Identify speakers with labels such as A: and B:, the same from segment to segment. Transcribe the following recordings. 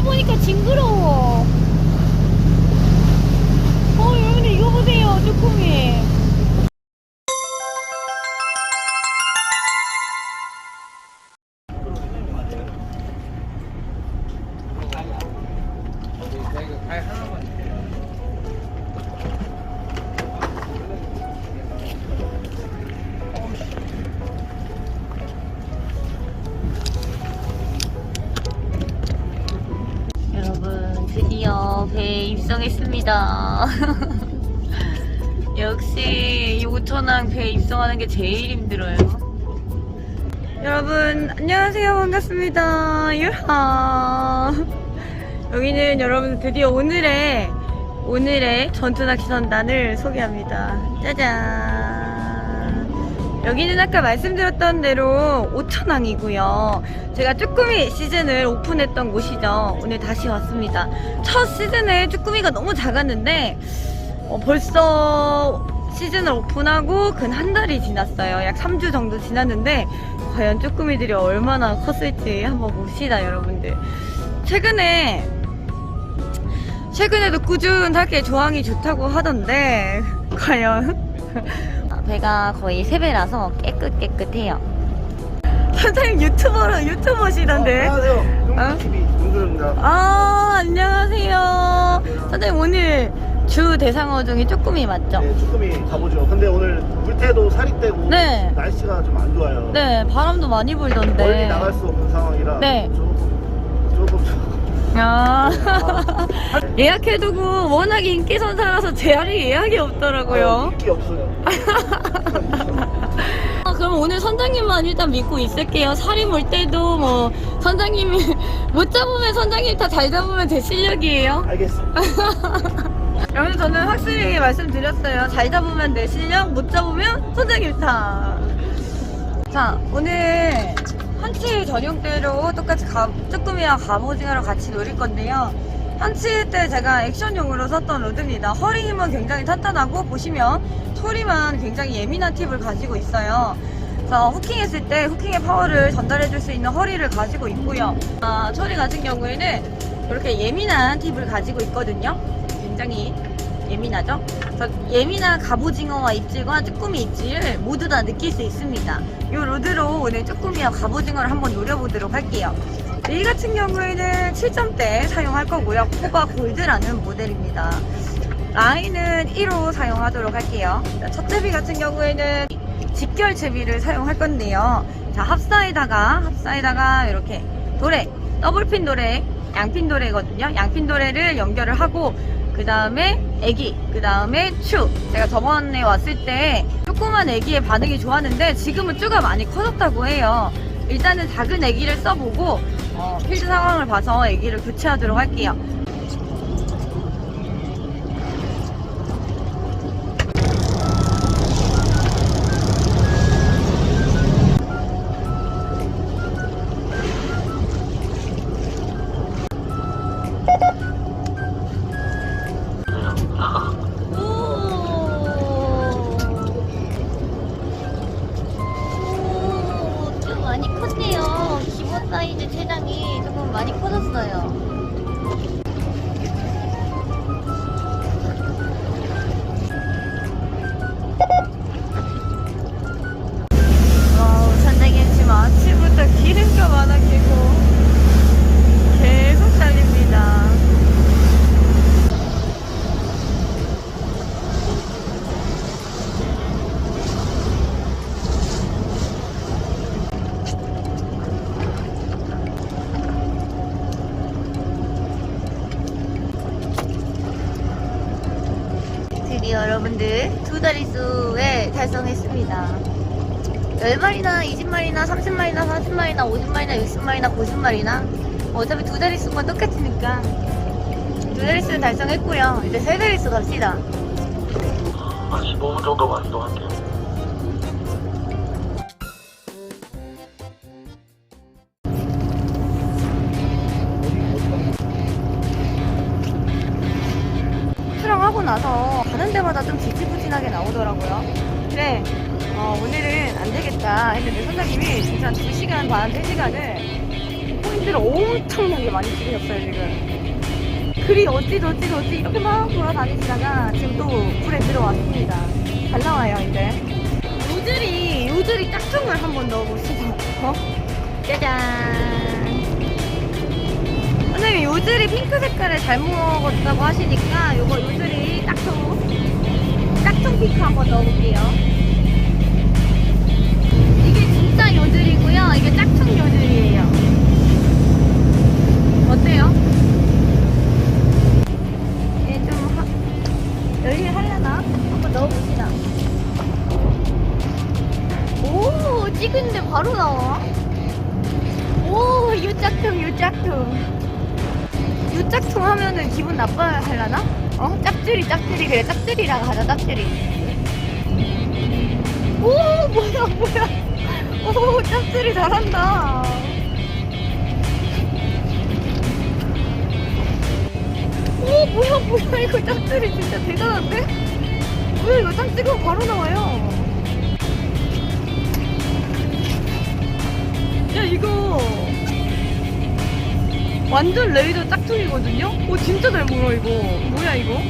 A: 보니까 징그러워. 어, 여러분들 이거 보세요, 쭈꾸미. 입성했습니다. 역시 이 오천항 배에 입성하는 게 제일 힘들어요. 여러분 안녕하세요 반갑습니다. 유하. 여기는 여러분 드디어 오늘의 오늘의 전투낚시 선단을 소개합니다. 짜잔. 여기는 아까 말씀드렸던 대로 오천항이고요. 제가 쭈꾸미 시즌을 오픈했던 곳이죠. 오늘 다시 왔습니다. 첫 시즌에 쭈꾸미가 너무 작았는데 어, 벌써 시즌을 오픈하고 근 한 달이 지났어요. 약 3주 정도 지났는데 과연 쭈꾸미들이 얼마나 컸을지 한번 봅시다, 여러분들. 최근에 최근에도 꾸준하게 조항이 좋다고 하던데 과연 배가 거의 3배라서 깨끗깨끗해요. 선생님 유튜버로 유튜버시던데.
B: 안녕하세요.
A: 어?
B: 용TV 용준입니다.
A: 아 안녕하세요. 선생님 오늘 주 대상어 중에 쭈꾸미 맞죠?
B: 네, 쭈꾸미 가보죠. 근데 오늘 물태도 살이 떼고
A: 네.
B: 날씨가 좀 안 좋아요.
A: 네 바람도 많이 불던데.
B: 멀리 나갈 수 없는 상황이라
A: 네.
B: 조금 조금 좀
A: 아 예약해두고 워낙 인기 선사라서 제자리 예약이 없더라고요.
B: 인기 없어요.
A: 아, 그럼 오늘 선장님만 일단 믿고 있을게요. 살이 물 때도 뭐 선장님이 못 잡으면 선장님 다 잘 잡으면 제 실력이에요.
B: 알겠습니다.
A: 여러분 저는 확실히 말씀드렸어요. 잘 잡으면 내 실력, 못 잡으면 선장님 타. 자 오늘 한치 전용대로 똑같이 가, 쭈꾸미와 갑오징어를 같이 노릴 건데요. 한치 때 제가 액션용으로 썼던 로드입니다. 허리 힘은 굉장히 탄탄하고 보시면 소리만 굉장히 예민한 팁을 가지고 있어요. 그래서 후킹했을 때 후킹의 파워를 전달해 줄 수 있는 허리를 가지고 있고요. 아, 처리 같은 경우에는 이렇게 예민한 팁을 가지고 있거든요. 굉장히 예민하죠? 예민한 갑오징어와 입질과 쭈꾸미 입질을 모두 다 느낄 수 있습니다. 이 로드로 오늘 쭈꾸미와 갑오징어를 한번 노려보도록 할게요. 이 같은 경우에는 7점대 사용할 거고요. 코바 골드라는 모델입니다. 라인은 1호 사용하도록 할게요. 자, 첫제비 같은 경우에는 직결 제비를 사용할 건데요. 자, 합사에다가, 합사에다가 이렇게 도래, 더블핀 도래, 양핀 도래거든요. 양핀 도래를 연결을 하고, 그 다음에 애기, 그 다음에 추. 제가 저번에 왔을 때 조그만 애기의 반응이 좋았는데 지금은 쭈가 많이 커졌다고 해요. 일단은 작은 애기를 써보고 어, 필드 상황을 봐서 애기를 교체하도록 할게요. 여러분들 두 다리수에 달성했습니다. 10마리나 20마리나 30마리나 40마리나 50마리나 60마리나 90마리나 어차피 두 다리수만 똑같으니까 두 다리수는 달성했고요. 이제 세 다리수 갑시다.
C: 한 15분 정도 만 이동할게요.
A: 나오더라고요. 근데 어, 오늘은 안 되겠다 했는데 선장님이 진짜 2시간 반, 3시간을 사진들을 엄청나게 많이 찍으셨어요 지금. 글이 어찌 어찌 어찌 이렇게 막 돌아다니시다가 지금 또 불에 들어왔습니다. 잘 나와요 이제. 요들이 요들이 짝퉁을 한번 넣어보시죠. 어? 짜잔. 선생님 요들이 핑크 색깔을 잘 먹었다고 하시니까 요거 요들이 짝퉁 핑크 한번 넣어볼게요. 이게 진짜 요들이고요. 이게 짝퉁 요들이에요. 어때요? 얘좀 하... 열일 하려나? 한번 넣어봅시다. 오 찍은데 바로 나와. 오 유짝퉁 유짝퉁. 유짝퉁 하면은 기분 나빠야 하려나? 어? 짭들이 짭들이. 그래 짭들이라고 하자 짭들이. 오 뭐야 뭐야. 오 짭들이 잘한다. 오 뭐야 뭐야. 이거 짭들이 진짜 대단한데? 뭐야 이거 딱 찍으면 바로 나와요. 야 이거 완전 레이더 짝퉁이거든요? 오 진짜 잘 물어 이거. 뭐야 이거?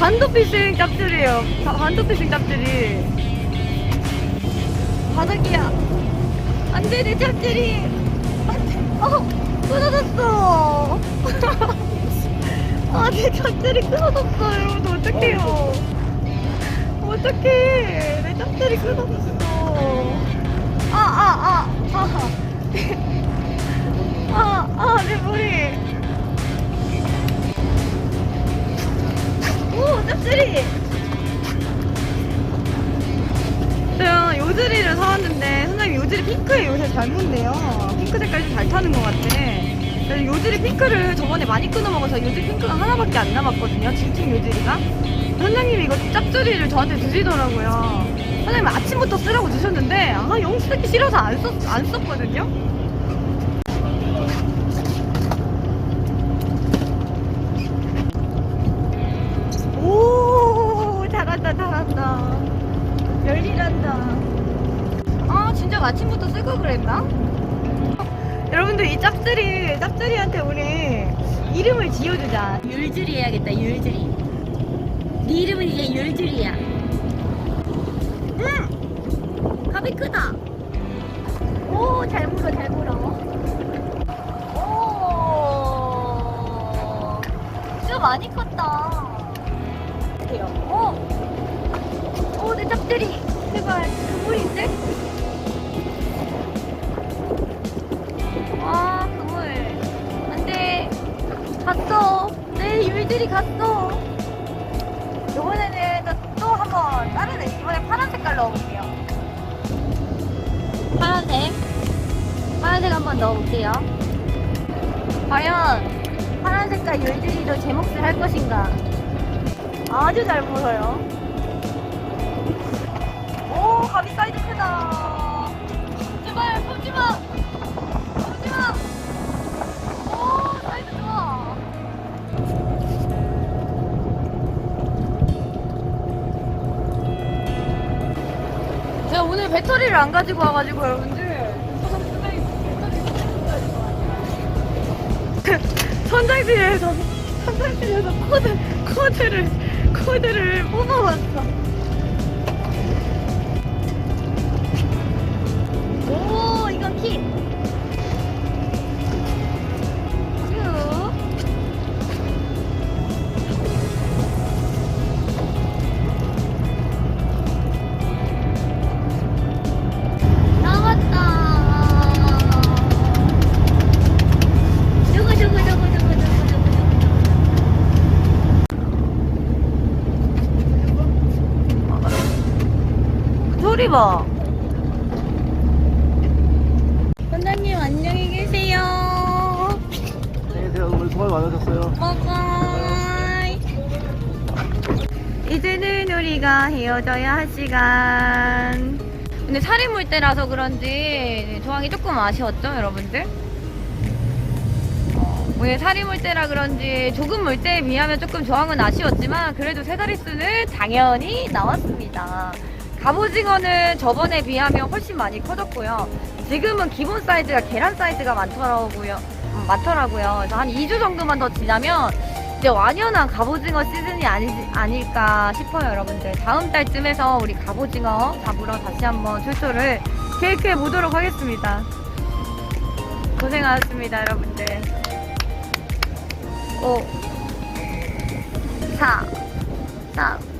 A: 반도피싱 짭들이에요. 바- 반도피싱 짭들이. 바닥이야. 안돼 내 짭들이. 어 끊어졌어. 아내 짭들이 끊어졌어 여러분 어떡해요? 어떡해. 내 짭들이 끊어졌어. 아아아 아 아, 아, 내 머리. 오, 짭들이. 제가 요즈리를 사왔는데, 선생님 요즈리 핑크에 요새 잘 묻네요. 핑크 색깔이 좀잘 타는 것 같아. 요즈리 핑크를 저번에 많이 끊어 먹어서 요즈리 핑크가 하나밖에 안 남았거든요. 진층 요즈리가. 선생님이 이거 짭조리를 저한테 주시더라고요. 선생님 아침부터 쓰라고 주셨는데, 아, 영 쓰기 싫어서 안, 썼, 안 썼거든요. 오 잘한다 잘한다. 열일한다. 아 진짜 아침부터 쓸 걸 그랬나? 여러분들 이 짭들이 짭들이한테 우리 이름을 지어주자. 율들이 해야겠다 율들이 네 이름은 이제 율들이야. 음! 갑이 크다. 오잘 물어 잘 물어. 오. 진짜 많이 컸다 어때요? 어? 오, 내 짭들이. 제발, 그물인데? 아, 그물. 안 돼. 갔어. 내 율들이 갔어. 이번에는 또, 또 한번 다른 애, 이번에 파란 색깔 넣어볼게요. 파란색. 파란색 한번 넣어볼게요. 과연 파란 색깔 율들이도 제 몫을 할 것인가? 아주 잘 물어요. 오, 가비 사이즈 크다. 제발, 펴지 마! 펴지 마! 오, 사이즈 좋아. 제가 오늘 배터리를 안 가지고 와가지고 여러분들. 선장실에서 선장실에서 코드 코드를 코드를 뽑아왔어. 오 이건 킵. 봐. 원장님 안녕히 계세요.
B: 안녕히 계세요. 오늘 수고 많으셨어요.
A: 바이바이. 이제는 우리가 헤어져야 할 시간. 근데 살이 물 때라서 그런지 조항이 조금 아쉬웠죠, 여러분들? 어, 오늘 살이 물 때라 그런지 조금 물 때에 비하면 조금 조항은 아쉬웠지만 그래도 세 자릿수는 당연히 나왔습니다. 갑오징어는 저번에 비하면 훨씬 많이 커졌고요. 지금은 기본 사이즈가 계란 사이즈가 많더라고요. 음, 많더라고요. 그래서 한 2주 정도만 더 지나면 이제 완연한 갑오징어 시즌이 아니지, 아닐까 싶어요, 여러분들. 다음 달쯤에서 우리 갑오징어 잡으러 다시 한번 출소를 계획해 보도록 하겠습니다. 고생하셨습니다, 여러분들. 5, 4, 3,